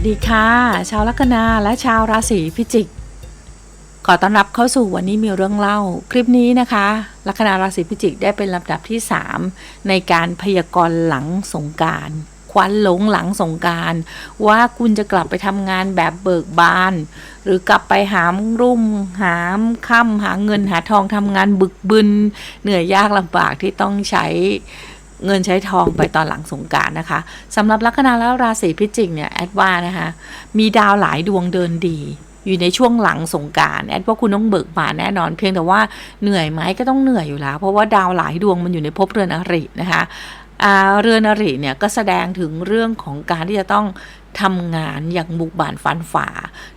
วัสดีค่ะ ชาวลัคนาและชาวราศีพิจิก ขอต้อนรับเข้าสู่วันนี้มีเรื่องเล่า คลิปนี้นะคะ ลัคนาราศีพิจิกได้เป็นลำดับที่ 3 ในการพยากรณ์หลังสงการควันหลงหลังสงการว่าคุณจะกลับไปทำงานแบบเบิกบาน หรือกลับไปหามรุ่มหามค่ำหาเงินหาทองทำงานบึกบึนเหนื่อยยากลำบากที่ต้องใช้ เงินใช้ทองไปตอนหลังสงการนะคะสำหรับลัคนาแล้วราศีพิจิกเนี่ยแอดว่านะคะมีดาวหลายดวงเดินดี อยู่ในช่วงหลังสงการแอดว่าคุณต้องเบิกบานแน่นอน เพียงแต่ว่าเหนื่อยไหมก็ต้องเหนื่อยอยู่แล้ว เพราะว่าดาวหลายดวงมันอยู่ในภพเรือนอรินะคะ เรือนอริเนี่ยก็แสดงถึงเรื่องของการที่จะต้องทำงานอย่างบุกบานฟันฝ่า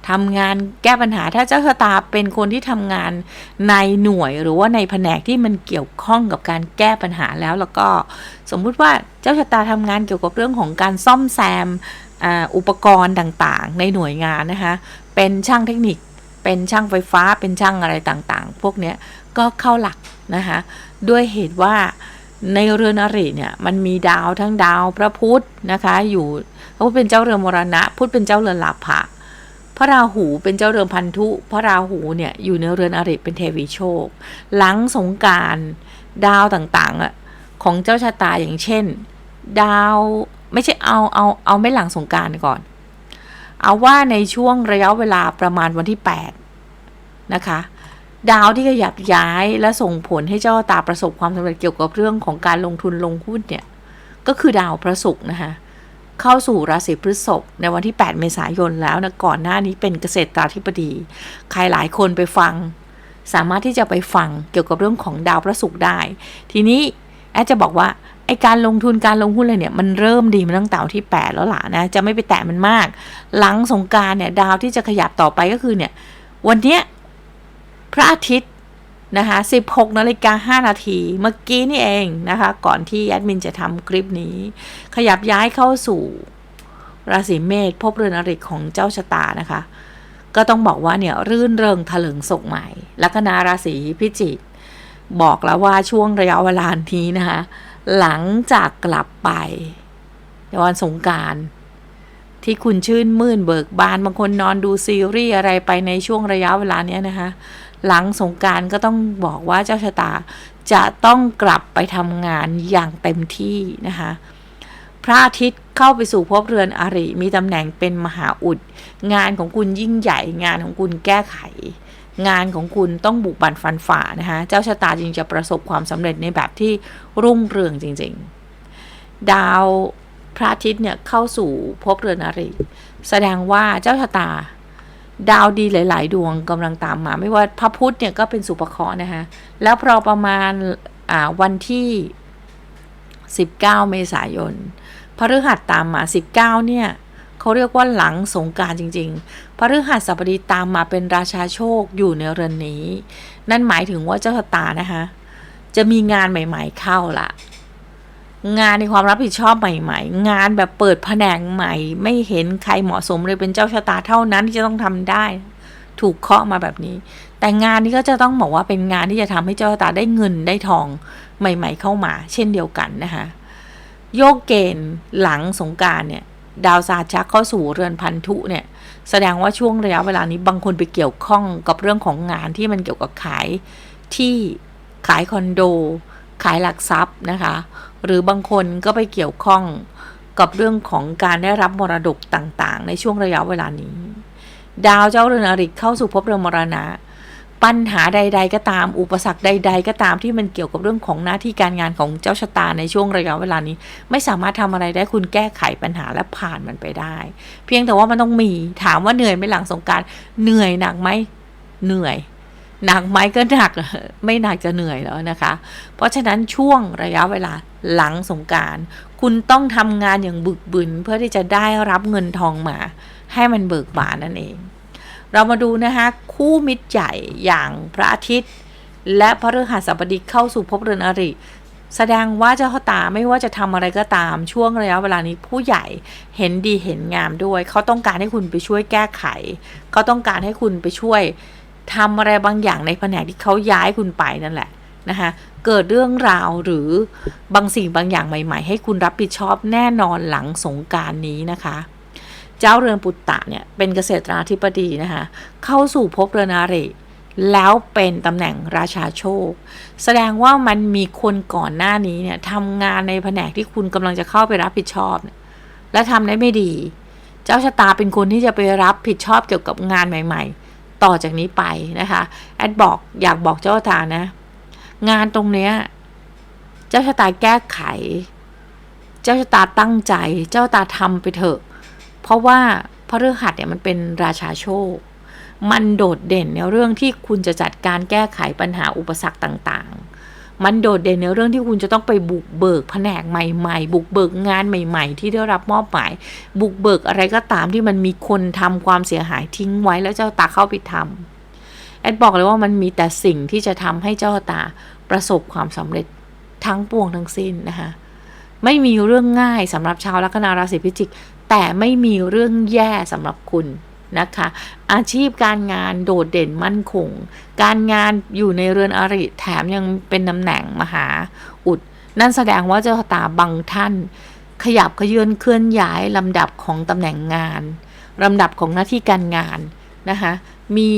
ทำงานแก้ปัญหาถ้าเจ้าชะตาเป็นคนที่ทำงานในหน่วยหรือว่าในแผนกที่มันเกี่ยวข้องกับการแก้ปัญหาแล้วแล้วก็สมมุติว่าเจ้าชะตาทำงานเกี่ยวกับเรื่องของการซ่อมแซมอุปกรณ์ต่างๆ ในหน่วยงานนะคะเป็นช่างเทคนิค เป็นช่างไฟฟ้าเป็นช่างอะไรต่างๆ พวกนี้ก็เข้าหลักนะคะด้วยเหตุว่า ในเรือนอริเนี่ยมันมีดาวทั้งดาวพระพุธนะคะ อยู่พระพุธเป็นเจ้าเรือนมรณะ พุธเป็นเจ้าเรือนลาภะพระราหูเป็นเจ้าเรือนพันธุ พระราหูเนี่ยอยู่ในเรือนอริเป็นเทวีโชค หลังสงการดาวต่างๆอะของเจ้าชะตาอย่างเช่น ดาวไม่ใช่เอาเอาเอาไม่หลังสงการก่อน เอาว่าในช่วงระยะเวลาประมาณวันที่ 8 นะคะ ดาวที่ขยับย้ายและส่งผลให้เจ้าตาประสบความสำเร็จเกี่ยวกับเรื่องของการลงทุนลงหุ้นเนี่ย ก็คือดาวพระศุกร์นะคะเข้าสู่ราศีพฤษภในวันที่ 8 เมษายนแล้วนะก่อนหน้านี้เป็นเกษตราธิบดี ใครหลายคนไปฟัง สามารถที่จะไปฟังเกี่ยวกับเรื่องของดาวพระศุกร์ได้ ทีนี้แอดจะบอกว่าไอการลงทุนการลงหุ้นอะไรเนี่ยมันเริ่มดีมาตั้งแต่วันที่ 8 แล้วล่ะนะจะไม่ไปแตะมันมาก หลังสงการเนี่ยดาวที่จะขยับต่อไปก็คือเนี่ยวันเนี้ย พระอาทิตย์นะคะ16นาฬิกา5นาทีเมื่อกี้นี่เองนะคะ ก่อนที่แอดมินจะทำคลิปนี้ ขยับย้ายเข้าสู่ราศีเมษพบเรือนอริของเจ้าชะตานะคะ ก็ต้องบอกว่าเนี่ยรื่นเริงถลึงศกใหม่ ลัคนาราศีพิจิกบอกแล้วว่าช่วงระยะเวลานี้นะคะ หลังจากกลับไปในวันสงการที่คุณชื่นมื่นเบิกบานบางคนนอนดูซีรีส์อะไรไปในช่วงระยะเวลาเนี้ยนะคะ หลังสงการก็ต้องบอกว่าเจ้าชะตาจะต้องกลับไปทำงานอย่างเต็มที่นะคะพระอาทิตย์เข้าไปสู่ภพเรือนอริ มีตำแหน่งเป็นมหาอุด งานของคุณยิ่งใหญ่ งานของคุณแก้ไข งานของคุณต้องบุกบันฟันฝ่านะคะ เจ้าชะตาจึงจะประสบความสำเร็จในแบบที่รุ่งเรืองจริงๆ ดาวพระอาทิตย์เนี่ยเข้าสู่ภพเรือนอริ แสดงว่าเจ้าชะตา ดาวดีหลาย ๆ ดวงกำลังตามมา ไม่ว่าพระพุธเนี่ยก็เป็นสุภเคราะห์นะคะแล้วพอประมาณาวันที่ 19 เมษายนพฤหัสตามมา 19 เนี่ยเขาเรียกว่าหลังสงการจริง ๆ พฤหัสบดีตามมาเป็นราชาโชคอยู่ในเรือนนี้ นั่นหมายถึงว่าเจ้าชะตานะคะจะมีงานใหม่ ๆ เข้าละ งานในความรับผิดชอบใหม่ ๆ งานแบบเปิดแผนงใหม่ ไม่เห็นใครเหมาะสมเลยเป็นเจ้าชะตาเท่านั้นที่จะต้องทำได้ ถูกเคาะมาแบบนี้ แต่งานนี้ก็จะต้องบอกว่าเป็นงานที่จะทำให้เจ้าชะตาได้เงินได้ทองใหม่ ๆ เข้ามา เช่นเดียวกันนะคะโยกเกณฑ์หลังสงการเนี่ยดาวซาชักเข้าสู่เรือนพันธุเนี่ยแสดงว่าช่วงระยะเวลานี้บางคนไปเกี่ยวข้องกับเรื่องของงานที่มันเกี่ยวกับขายที่ขายคอนโด ขายหลักทรัพย์นะคะ หรือบางคนก็ไปเกี่ยวข้องกับเรื่องของการได้รับมรดกต่างๆ ในช่วงระยะเวลานี้ ดาวเจ้าเรือนอริเข้าสู่ภพเรือนมรณะ ปัญหาใด ๆ ก็ตาม อุปสรรคใด ๆ ก็ตามที่มันเกี่ยวกับเรื่องของหน้าที่การงานของเจ้าชะตาในช่วงระยะเวลานี้ ไม่สามารถทำอะไรได้คุณแก้ไขปัญหาและผ่านมันไปได้ เพียงแต่ว่ามันต้องมีถามว่าเหนื่อยไหมหลังสงการเหนื่อยหนักไหมเหนื่อย หนักไหมก็หนักไม่หนักจะเหนื่อยแล้วนะคะ เพราะฉะนั้นช่วงระยะเวลาหลังสงการคุณต้องทำงานอย่างบึกบึนเพื่อที่จะได้รับเงินทองมา ให้มันเบิกบานนั่นเอง เรามาดูนะคะคู่มิตรใหญ่อย่างพระอาทิตย์ และพระฤหัสบดีเข้าสู่ภพเรือนอริแสดงว่าเจ้าตาไม่ว่าจะทำอะไรก็ตามช่วงระยะเวลานี้ผู้ใหญ่เห็นดีเห็นงามด้วย เขาต้องการให้คุณไปช่วยแก้ไข เขาต้องการให้คุณไปช่วย ทำอะไรบางอย่างในแผนกที่เขาย้ายคุณไปนั่นแหละนะคะเกิดเรื่องราวหรือบางสิ่งบางอย่างใหม่ ๆ ให้คุณรับผิดชอบแน่นอนหลังสงการนี้นะคะ เจ้าเรือนปุตตะเนี่ยเป็นเกษตราธิบดีนะคะเข้าสู่ภพเรือนอาริแล้วเป็นตำแหน่งราชาโชค แสดงว่ามันมีคนก่อนหน้านี้เนี่ยทำงานในแผนกที่คุณกำลังจะเข้าไปรับผิดชอบ และทำได้ไม่ดี เจ้าชะตาเป็นคนที่จะไปรับผิดชอบเกี่ยวกับงานใหม่ ๆ ต่อจากนี้ไปนะคะ แอดบอกอยากบอกเจ้าชะตานะ งานตรงเนี้ย เจ้าชะตาแก้ไข เจ้าชะตาตั้งใจ เจ้าตาทำไปเถอะ เพราะว่าพระฤหัสเนี่ยมันเป็นราชาโชค มันโดดเด่นในเรื่องที่คุณจะจัดการแก้ไขปัญหาอุปสรรคต่างๆ มันโดดเด่นในเรื่องที่คุณจะต้องไปบุกเบิกแผนกใหม่ๆ บุกเบิกงานใหม่ ๆ ที่ได้รับมอบหมาย บุกเบิกอะไรก็ตามที่มันมีคนทำความเสียหายทิ้งไว้แล้วเจ้าตาเข้าไปทำแอดบอกเลยว่ามันมีแต่สิ่งที่จะทำให้เจ้าตาประสบความสำเร็จทั้งปวงทั้งสิ้นนะคะไม่มีเรื่องง่ายสำหรับชาวลัคนาราศีพิจิก แต่ไม่มีเรื่องแย่สำหรับคุณ นะคะ อาชีพการงานโดดเด่นมั่นคง การงานอยู่ในเรือนอริแถมยังเป็นตำแหน่งมหาอุด นั่นแสดงว่าเจ้าตาบางท่าน ขยับขยื่นเคลื่อนย้ายลำดับของตำแหน่งงานลำดับของหน้าที่การงานนะคะมี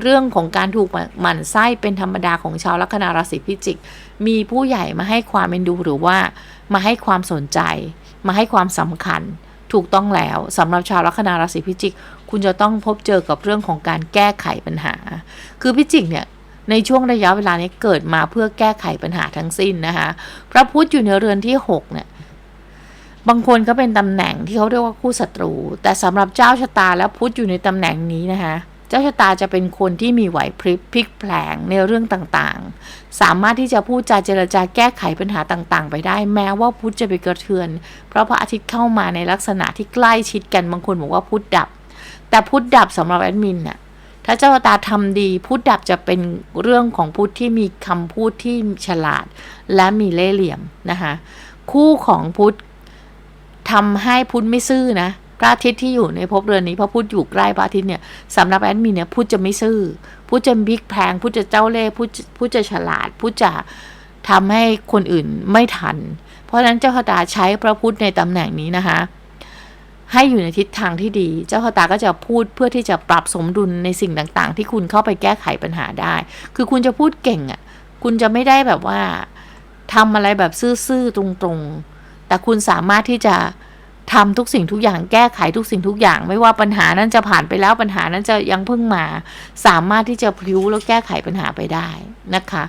เรื่องของการถูกหมั่นไส้เป็นธรรมดาของชาวลัคนาราศีพิจิก มีผู้ใหญ่มาให้ความเอ็นดูหรือว่ามาให้ความสนใจ มาให้ความสำคัญ ถูกต้องแล้วสำหรับชาวลัคนาราศีพิจิก คุณจะต้องพบเจอกับเรื่องของการแก้ไขปัญหา คือพิจิกเนี่ยในช่วงระยะเวลานี้เกิดมาเพื่อแก้ไขปัญหาทั้งสิ้นนะคะ พระพุธอยู่ในเรือนที่6เนี่ยบางคนก็เป็นตำแหน่งที่เขาเรียกว่าคู่ศัตรู แต่สำหรับเจ้าชะตาและพุธอยู่ในตำแหน่งนี้นะคะเจ้าชะตาจะเป็นคนที่มีไหวพริบพลิกแผลงในเรื่องต่างๆ สามารถที่จะพูดจาเจรจาแก้ไขปัญหาต่างๆ ไปได้ แม้ว่าพุธจะไปกระเทือน เพราะพระอาทิตย์เข้ามาในลักษณะที่ใกล้ชิดกันบางคนบอกว่าพุธดับ แต่พุทธดับสำหรับแอดมินน่ะถ้าเจ้าตาทำดี พุทธดับจะเป็นเรื่องของพุทธที่มีคำพูดที่ฉลาด และมีเล่ห์เหลี่ยมนะคะคู่ของพุทธทำให้พุทธไม่ซื่อนะพระอาทิตย์ที่อยู่ในภพเรือนนี้เพราะพุทธอยู่ใกล้พระอาทิตย์เนี่ยสำหรับแอดมินเนี่ยพุทธจะไม่ซื่อพุทธจะบิ๊กแพงพุทธจะเจ้าเล่ห์พุธพุธจะฉลาดพุทธจะทำให้คนอื่นไม่ทัน เพราะฉะนั้นเจ้าชะตาใช้พระพุทธในตำแหน่งนี้นะคะ ให้อยู่ในทิศทางที่ดี เจ้าชะตาก็จะพูดเพื่อที่จะปรับสมดุลในสิ่งต่างๆ ที่คุณเข้าไปแก้ไขปัญหาได้ คือคุณจะพูดเก่งอะ่ะ คุณจะไม่ได้แบบว่าทำอะไรแบบซื่อๆตรงๆ แต่คุณสามารถที่จะทำทุกสิ่งทุกอย่างแก้ไขทุกสิ่งทุกอย่าง ไม่ว่าปัญหานั้นจะผ่านไปแล้วปัญหานั้นจะยังเพิ่งมา สามารถที่จะพลิ้วแล้วแก้ไขปัญหาไปได้นะคะ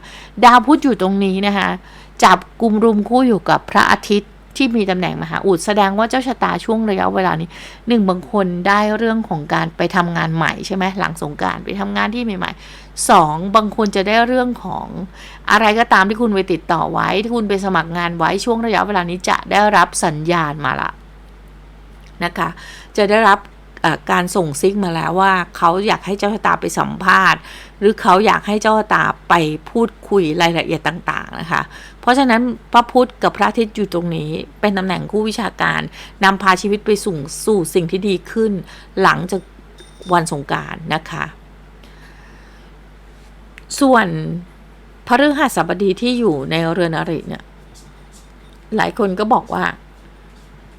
ดาวพุธอยู่ตรงนี้นะคะ จับกลุ่มรุมคู่อยู่กับพระอาทิตย์ ที่มีตำแหน่งมหาอุดแสดงว่าเจ้าชะตาช่วงระยะเวลานี้หนึ่งบางคนได้เรื่องของการไปทำงานใหม่ใช่ไหมหลังสงการไปทำงานที่ใหม่ๆสองบางคนจะได้เรื่องของอะไรก็ตามที่คุณไปติดต่อไว้ ที่คุณไปสมัครงานไว้ช่วงระยะเวลานี้จะได้รับสัญญาณมาละนะคะจะได้รับการส่งซิกมาแล้วว่าเขาอยากให้เจ้าชะตาไปสัมภาษณ์ หรือเขาอยากให้เจ้าชะตาไปพูดคุยรายละเอียดต่าง ๆ นะคะ เพราะฉะนั้นพระพุธกับพระอาทิตย์อยู่ตรงนี้ เป็นตำแหน่งคู่วิชาการนำพาชีวิตไปสู่สู่สิ่งที่ดีขึ้น หลังจากวันสงการนะคะ ส่วนพระฤหัสบดีที่อยู่ในเรือนอริเนี่ยหลายคนก็บอกว่า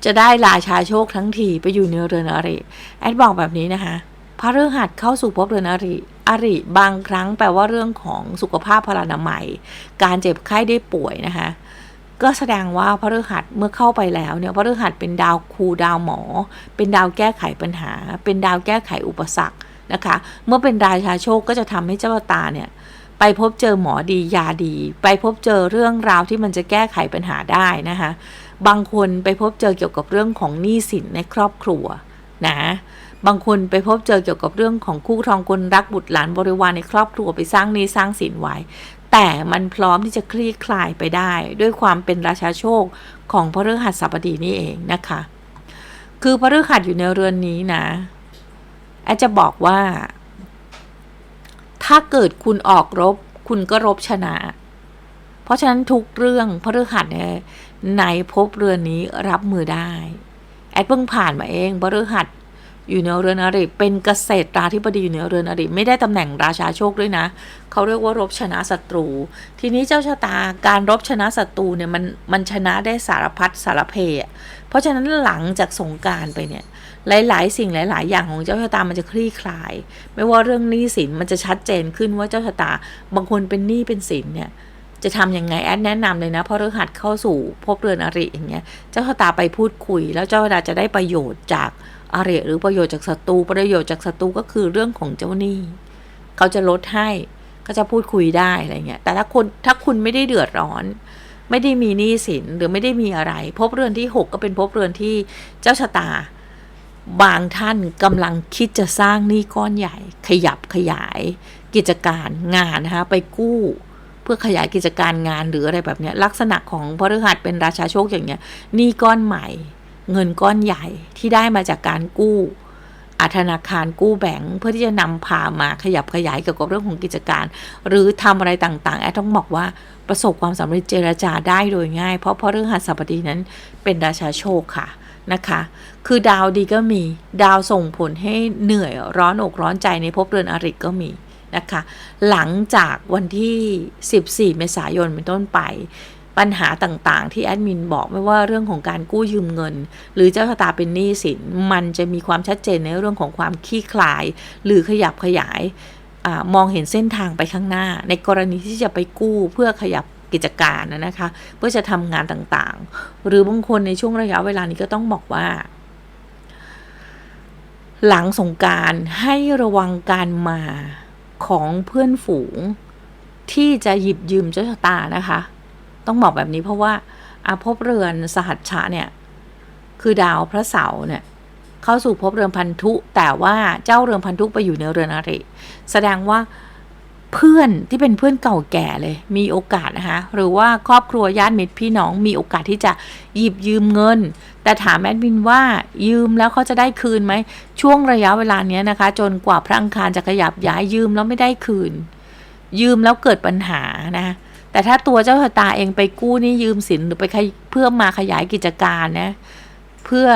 จะได้ราชาโชคทั้งทีไปอยู่ในเรือนอริแอดบอกแบบนี้นะคะพระฤหัสเข้าสู่ภพเรือนอริ อริบางครั้งแปลว่าเรื่องของสุขภาพพลานามัย การเจ็บไข้ได้ป่วยนะคะ ก็แสดงว่าพระฤหัสเมื่อเข้าไปแล้วเนี่ยพระฤหัสเป็นดาวครูดาวหมอ เป็นดาวแก้ไขปัญหา เป็นดาวแก้ไขอุปสรรคนะคะ เมื่อเป็นราชาโชคก็จะทำให้เจ้าตาเนี่ยไปพบเจอหมอดียาดี ไปพบเจอเรื่องราวที่มันจะแก้ไขปัญหาได้นะคะ บางคนไปพบเจอเกี่ยวกับเรื่องของหนี้สินในครอบครัวนะ บางคนไปพบเจอเกี่ยวกับเรื่องของคู่ครองคนรักบุตรหลานบริวารในครอบครัวไปสร้างนี้สร้างสินไว้แต่มันพร้อมที่จะคลี่คลายไปได้ ด้วยความเป็นราชาโชคของพระฤหัสบดีนี่เองนะคะ คือพระฤหัสอยู่ในเรือนนี้นะแอดจะบอกว่า ถ้าเกิดคุณออกรบ คุณก็รบชนะ เพราะฉะนั้นทุกเรื่องพระฤหัสในภพเรือนนี้รับมือได้ แอดเพิ่งผ่านมาเองพระฤหัส อยู่ในเรือนอริเป็นเกษตราธิบดีอยู่ในเรือนอริไม่ได้ตำแหน่งราชาโชคด้วยนะ เขาเรียกว่ารบชนะศัตรู ทีนี้เจ้าชะตาการรบชนะศัตรูเนี่ยมันมันชนะได้สารพัดสารเพอเพราะฉะนั้นหลังจากสงการไปเนี่ยหลาย ๆ สิ่งหลาย ๆ อย่างของเจ้าชะตามันจะคลี่คลาย ไม่ว่าเรื่องหนี้สินมันจะชัดเจนขึ้นว่าเจ้าชะตาบางคนเป็นหนี้เป็นสินเนี่ยจะทำยังไงแอดแนะนำเลยนะเพราะเรื่องหัดเข้าสู่ภพเรือนอริอย่างเงี้ยเจ้าชะตาไปพูดคุย แล้วเจ้าชะตาจะได้ประโยชน์จาก อริหรือประโยชน์จากศัตรูประโยชน์จากศัตรูก็คือเรื่องของเจ้าหนี้ เขาจะลดให้ก็จะพูดคุยได้อะไรเงี้ย แต่ถ้าคนถ้าคุณไม่ได้เดือดร้อน ไม่ได้มีหนี้สินหรือไม่ได้มีอะไรภพเรือนที่ 6 ก็เป็นภพเรือนที่เจ้าชะตา บางท่านกำลังคิดจะสร้างหนี้ก้อนใหญ่ ขยับขยาย กิจการงานนะคะไปกู้เพื่อขยายกิจการงานหรืออะไรแบบนี้ลักษณะของพฤหัสเป็นราชาโชคอย่างเนี้ยหนี้ก้อนใหม่ เงินก้อนใหญ่ที่ได้มาจากการกู้อาธนาคารกู้แบงค์เพื่อที่จะนำพามาขยับขยายเกี่ยวกับเรื่องของกิจการ หรือทำอะไรต่างๆ แอดต้องบอกว่าประสบความสำเร็จเจรจาได้โดยง่าย เพราะเพฤหัสบดีนั้นเป็นราชาโชคค่ะนะคะ คือดาวดีก็มีดาวส่งผลให้เหนื่อยร้อนอกร้อนใจในภพเรือนอริก็มีนะคะ หลังจากวันที่ 14 เมษายนเป็นต้นไป ปัญหาต่างๆ ที่แอดมินบอกไม่ว่าเรื่องของการกู้ยืมเงิน หรือเจ้าชะตาเป็นหนี้สิน มันจะมีความชัดเจนในเรื่องของความขี้คลาย หรือขยับขยายอมองเห็นเส้นทางไปข้างหน้า ในกรณีที่จะไปกู้เพื่อขยับกิจการนะคะ เพื่อจะทำงานต่างๆ หรือบางคนในช่วงระยะเวลานี้ก็ต้องบอกว่า หลังสงการให้ระวังการมาของเพื่อนฝูง ที่จะหยิบยืมเจ้าชะตานะคะ ต้องบอกแบบนี้เพราะว่าอาภพเรือนสหัชชะเนี่ย คือดาวพระเสาร์เนี่ยเข้าสู่ภพเรือนพันธุ แต่ว่าเจ้าเรือนพันธุไปอยู่ในเรือนอริ แสดงว่าเพื่อนที่เป็นเพื่อนเก่าแก่เลย มีโอกาสนะคะหรือว่าครอบครัวญาติมิตรพี่น้องมีโอกาสที่จะหยิบยืมเงิน แต่ถามแอดมินว่ายืมแล้วเขาจะได้คืนไหม ช่วงระยะเวลาเนี้ยนะคะ จนกว่าพระอังคารจะขยับย้ายยืมแล้วไม่ได้คืน ยืมแล้วเกิดปัญหานะ แต่ถ้าตัวเจ้าชะตาเองไปกู้นี่ยืมสินหรือไปเพื่อมาขยายกิจการนะ เพื่อ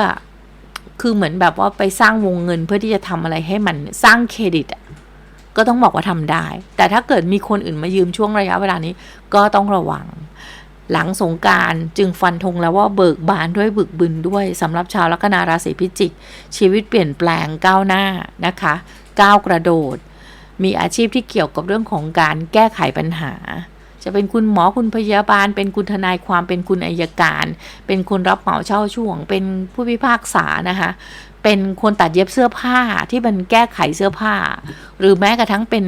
คือเหมือนแบบว่าไปสร้างวงเงินเพื่อที่จะทำอะไรให้มันสร้างเครดิตก็ต้องบอกว่าทำได้ แต่ถ้าเกิดมีคนอื่นมายืมช่วงระยะเวลานี้ก็ต้องระวัง หลังสงการจึงฟันธงแล้วว่าเบิกบานด้วยบึกบึนด้วยสำหรับชาวลัคนาราศีพิจิก ชีวิตเปลี่ยนแปลงก้าวหน้านะคะก้าวกระโดด มีอาชีพที่เกี่ยวกับเรื่องของการแก้ไขปัญหา จะเป็นคุณหมอคุณพยาบาล เป็นคุณทนายความเป็นคุณอายการ เป็นคนรับเหมาเช่าช่วง เป็นผู้พิพากษานะคะเป็นคนตัดเย็บเสื้อผ้าที่มันแก้ไขเสื้อผ้า หรือแม้กระทั่งเป็น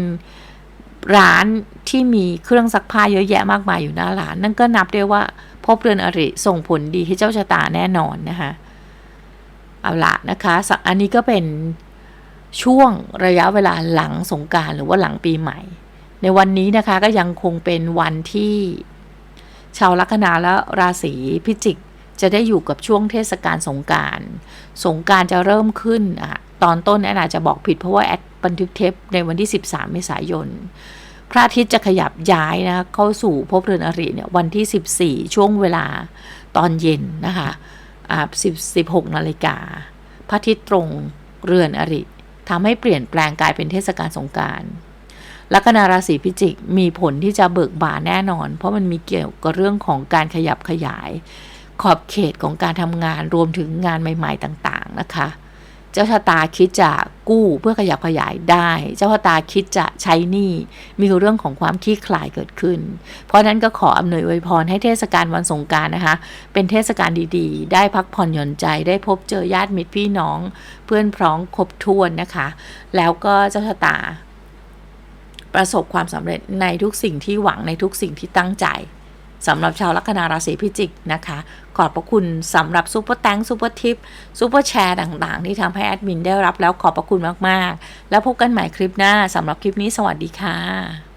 ร้านที่มีเครื่องซักผ้าเยอะแยะมากมายอยู่หน้าร้าน นั่นก็นับได้ว่าพบเรือนอริส่งผลดีให้เจ้าชะตาแน่นอนนะคะเอาละนะคะอันนี้ก็เป็นช่วงระยะเวลาหลังสงการหรือว่าหลังปีใหม่ ในวันนี้นะคะก็ยังคงเป็นวันที่ ชาวลัคนาและราศีพิจิกจะได้อยู่กับช่วงเทศกาลสงการ สงการจะเริ่มขึ้นอะตอนต้นแอนอาจจะบอกผิดเพราะว่าแอดบันทึกเทปในวันที่ 13 เมษายน พระอาทิตย์จะขยับย้ายนะเข้าสู่ภพเรือนอริเนี่ยวันที่ 14 ช่วงเวลาตอนเย็นนะคะอ่า10 16นาฬิกาพระอาทิตย์ตรงเรือนอริทำให้เปลี่ยนแปลงกลายเป็นเทศกาลสงการ ลัคนาราศีพิจิกมีผลที่จะเบิกบานแน่นอน เพราะมันมีเกี่ยวกับเรื่องของการขยับขยาย ขอบเขตของการทำงานรวมถึงงานใหม่ๆต่างๆนะคะ เจ้าชะตาคิดจะกู้เพื่อขยับขยายได้ เจ้าชะตาคิดจะใช้หนี้มีเรื่องของความขี้คลายเกิดขึ้น เพราะนั้นก็ขออำนวยอวยพรให้เทศกาลวันสงการนะคะ เป็นเทศกาลดีๆ ได้พักผ่อนหย่อนใจได้พบเจอญาติมิตรพี่น้อง เพื่อนพ้องครบถ้วนนะคะ แล้วก็เจ้าชะตา ประสบความสำเร็จในทุกสิ่งที่หวังในทุกสิ่งที่ตั้งใจสำหรับชาวลัคนาราศีพิจิกนะคะ ขอบพระคุณสำหรับซูเปอร์แตงซูเปอร์ทิปซูเปอร์แชร์ต่าง ๆ ที่ทำให้แอดมินได้รับแล้วขอบพระคุณมาก ๆ แล้วพบกันใหม่คลิปหน้าสำหรับคลิปนี้สวัสดีค่ะ